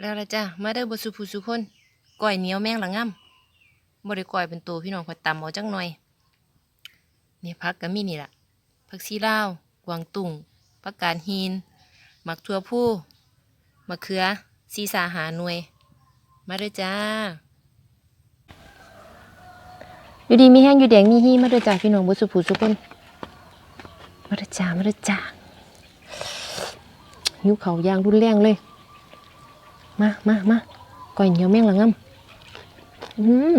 แล้วละจ้ะมาเด้บ่สุผู้สุคนก้อยเหนียวแมงละง่ำบ่ได้ก้อยเป็นตัวพี่น้องข่อยตำเอาจังหน่อยนี่ผักก็มีนี่ละผักชีลาวกวางตุ้งผักกาดฮีนหมักทั่วผู้มะเขือซีสาหาหน่วย มาด้อจ้า อยู่ดีมีแห้งอยู่แดงมีฮีมาด้อจ้าพี่น้องบ่สุผู้สุคนมาด้อจ้ามาด้อจ้าหิวเขาย่างรุนแรงเลย มามามาก่อยเหนียวแม่งละงำอืม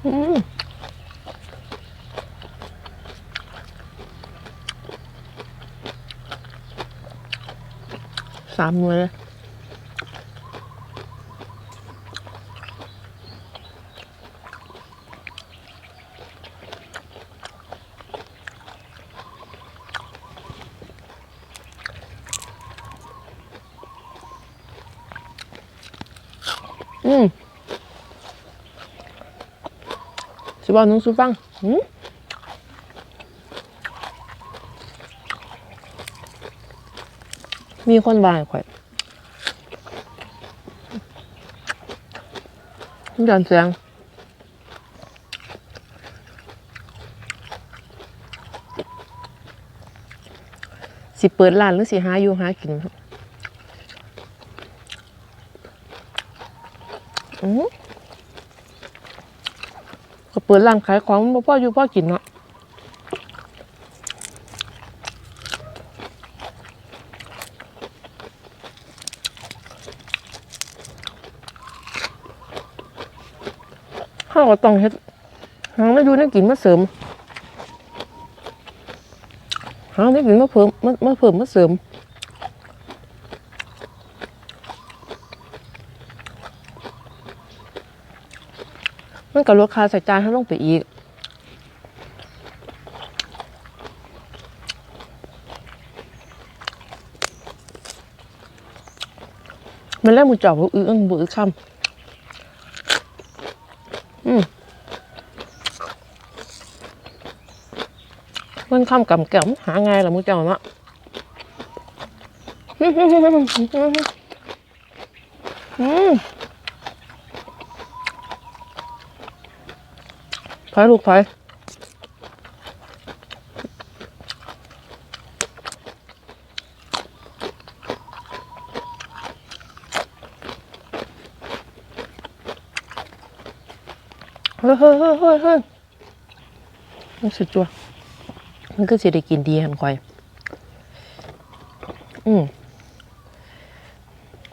สามหน่วยเลยอืม สิบอกหนึงสุฟังอืมมีคนบายข่อยย้อนเสียงสิเปิดร้านหรือสิหาอยู่หากินครับอืม เปิดร้านขายของพ่ออยู่พ่อกินเนาะข้าวก็ต้องเฮ็ดหาไม่ดูน่ากินมาเสริมหาไม่กินมาเพิ่มมามาเพิ่มมาเสริม มันก็ลดค่าใส่จานให้ลงไปอีกมันแล้วมูจอบบุอื้อบุอื้อคำอืมมันคำกำแก้มหาไงล่ะมูจ้าเนาะอืม อยลูกถอยเฮ้ยเฮ้ยเฮ้ยเฮ้ยเฮ้ยมันสุดจัวมันก็สิได้กินดีหันคอย อืม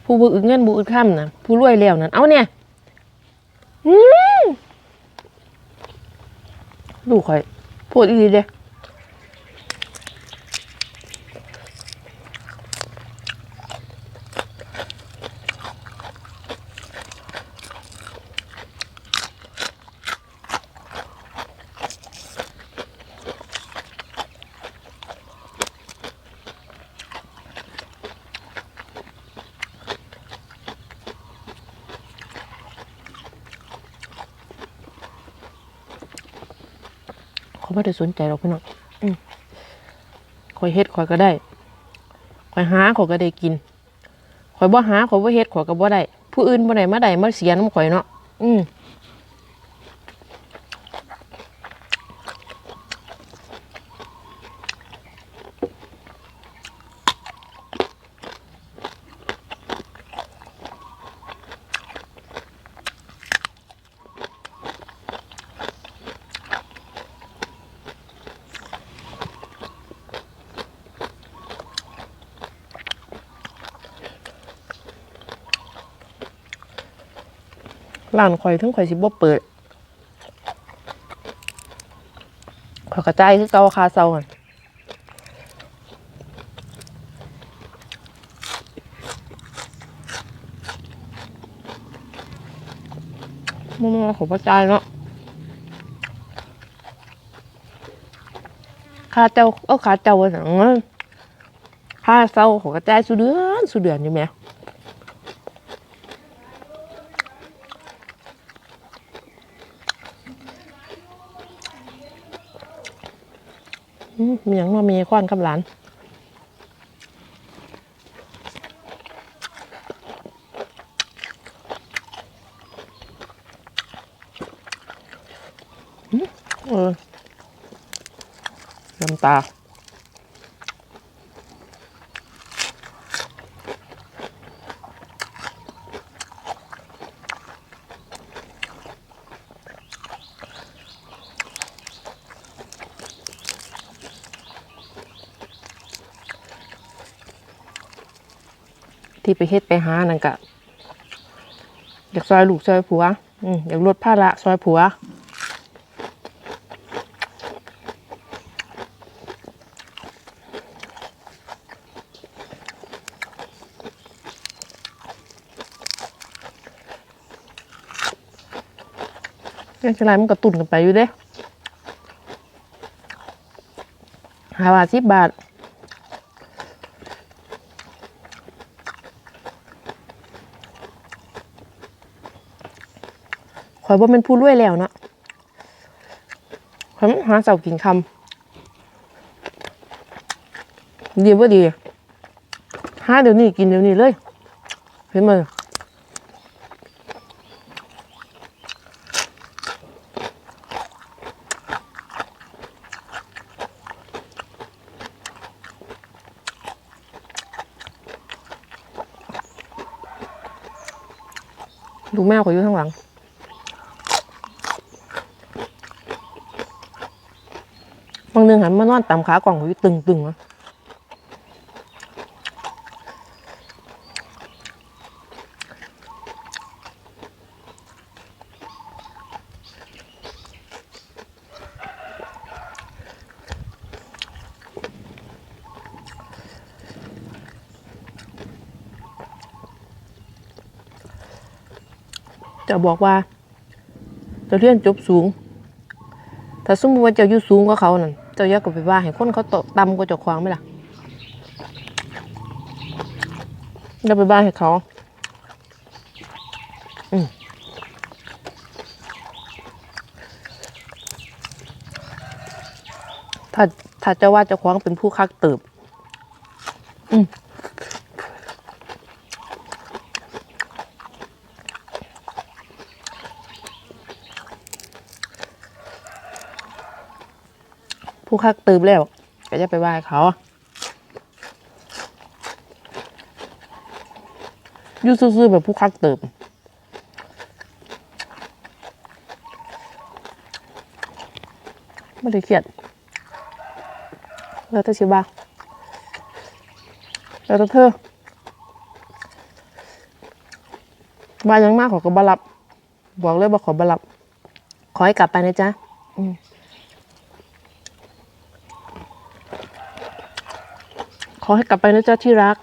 ผู้บุอึเงินบุอึข้ามนะผู้รวยแล้วนั่นเอาเนี่ย อืม ลูกข่อยพูดอีดีเด้ เขาไม่ได้สนใจหรอกพี่น้องอืมข่อยเฮ็ดข่อยก็ได้ข่อยหาข่อยก็ได้กินข่อยบ่หาข่อยบ่เฮ็ดข่อยก็บ่ได้ ผู้อื่นบ่ได้มาได้มาเสียน้ำข่อยเนาะอืม ร้านข่อยถึงข่อยสิบ่เปิดข่อยกระจายคือเก่าคาเซาหั่นมันมาของกระจายเนาะคาเจ้าเอาคาเจ้าว่าสังคาเซาของกระจายสุเดือนสุเดือนอยู่ไหม มมีอย่างมามีควันกับหลานเออน้ำตา ที่ไปเฮ็ดไปหานั่นกะอยากซอยลูกซอยผัวอืมอยากลดภาระซอยผัวยังจะไรมันก็ตุ่นกันไปอยู่เด้หาบาทสิบบาท อยบ่เป็นผู้รวยแล้วเนาะข่อมหาเสากินคำดีบ่ดีหาเดี๋ยวนี้กินเดี๋ยวนี้เลย เห็นมั้ยดูแมวข่อยอยู่ข้างหลัง บาง หนึ่งหันมานอนต่ำขากล่องอยู่ตึงตึงๆอะจะบอกว่าจะเรียนจบสูง ถ้าสมมติว่าเจ้าอยู่สูงกว่าเขานั่น เจ้าอยากก็ไปว่าให้คนเขาตกตำกว่าเจ้าของไหมล่ะเราไปบ้าให้เขาอืมถ้าถ้าเจ้าว่าเจ้าของเป็นผู้คักเติบ อืม คักติบแล้ว ก็จะไปว่าให้เขาอยู่ซื่อๆแบบผู้คักเติบไม่ได้เครียดแล้วแต่ชิบาแล้วแต่เธอบ้านยังมากขอก็บรับ บอกเลยบอกขอบรับ ขอให้กลับไปนะจ๊ะ อืม ขอให้กลับไปนะจ๊ะที่รัก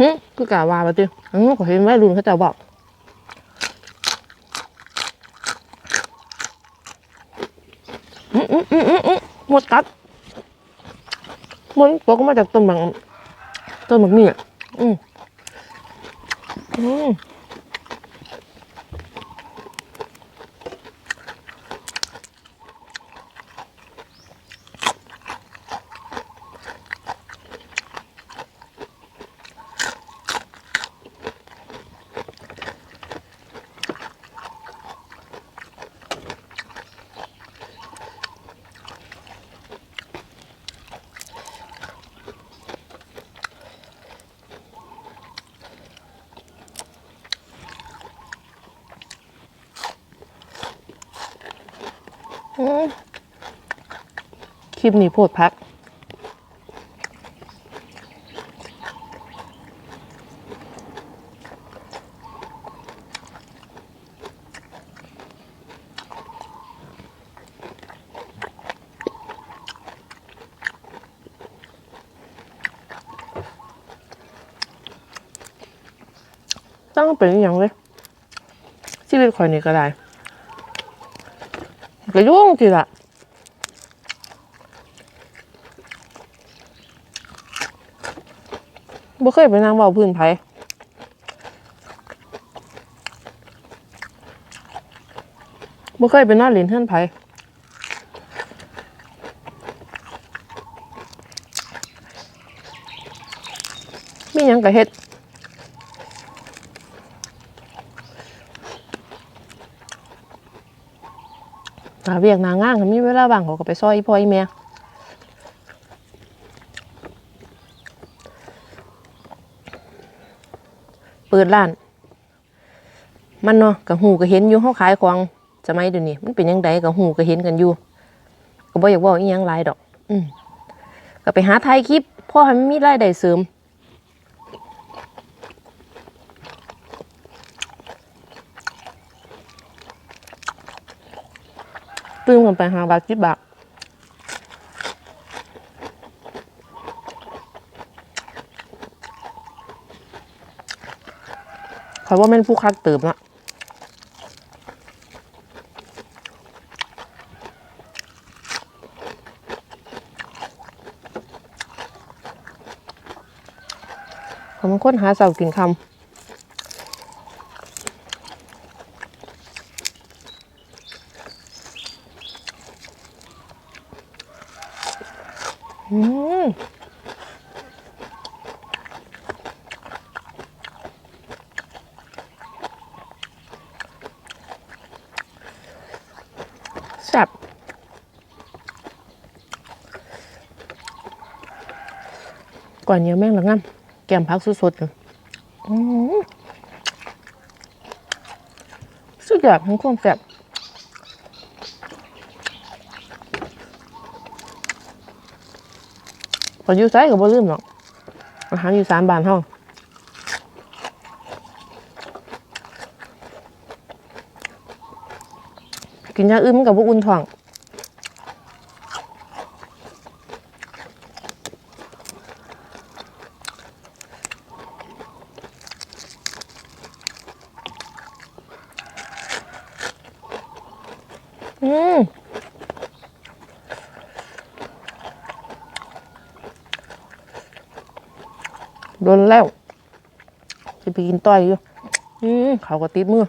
ฮึคือกะว่าไปติอือขอเห็นวัยรุ่นเขาจะบอกอืมอืมอืมอืมอืมหมดกัดมันตกมาจากต้นบางต้นบางนี่อะอืมอืมอื คลิปนี้พูดพักต้องเป็นอย่างเลยชีวิตคอยนี้ก็ได้ ก็ยุ่งทีละบ่เคยไปนั่งเว้าพื้นไผบ่เคยไปนอนเล่นเฮือนไผมีหยังก็เฮ็ดาเวียกนางานก็มีเวลาว่างเขาก็ไปซอยอีพ่อแม่เปิดร้าน มันเนาะกับหูก็เห็นอยู่เฮาขายของสมัยเดี๋ยวนี้มันเป็นยังไงกับหูก็เห็นกันอยู่ก็บ่อยากว่าอีหยังหลายดอก อืมก็ไปหาถ่ายคลิปพ่อให้มันมีรายได้เสริม ตื้มกันไปหาบาทสิบบาทขอยว่าแม่นผู้คักเติบละเขามันค้นหาเสากินคำอืมแซ่บ ก่อนเหนียวแม่งละงั้นแกมพักสดๆอยู่อืมสุดยอดของความแซ่บพออยู่ไซก็บ่ลืมหรอกอาหารอยู่สามบานเฮากินยาอื่นมันกับบ่อุ่นท้อง อืม โดนแล้วจะไปกินต้อยอยู่อืมเขาก็ติดมือ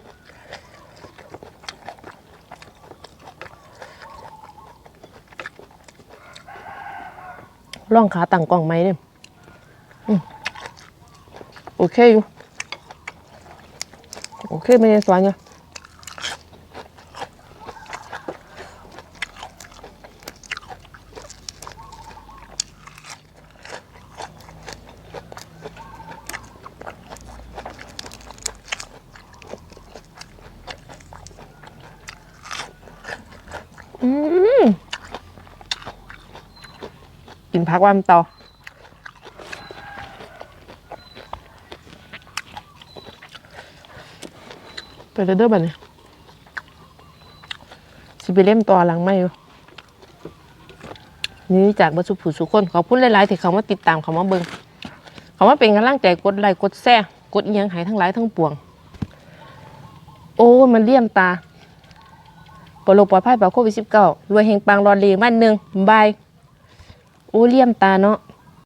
ร่องขาต่างกล่องไหมเนี่ยโอเคอยู่ โอเคไม่ได้สวยเนี่ย อืมกิน พักวันต่อไปเด้อเด้อบัดนี้สิไปเล่มต่อหลังไม่อยู่นี่จากบัสุผู้สุคนขอบคุณหลายๆที่เขามาติดตามเขามาเบิงเขามาเป็นกำลังใจกดไลค์กดแซ่กดเอียงหายทั้งหลายทั้งปวง โอ้มันเลี่ยมตาปลอดโรคปลอดภัยปลอดโควิดสิบเก้ารวยเฮงปังรอดเลีวันหนึ่งบาย โอ้เลี่ยมตาเนาะ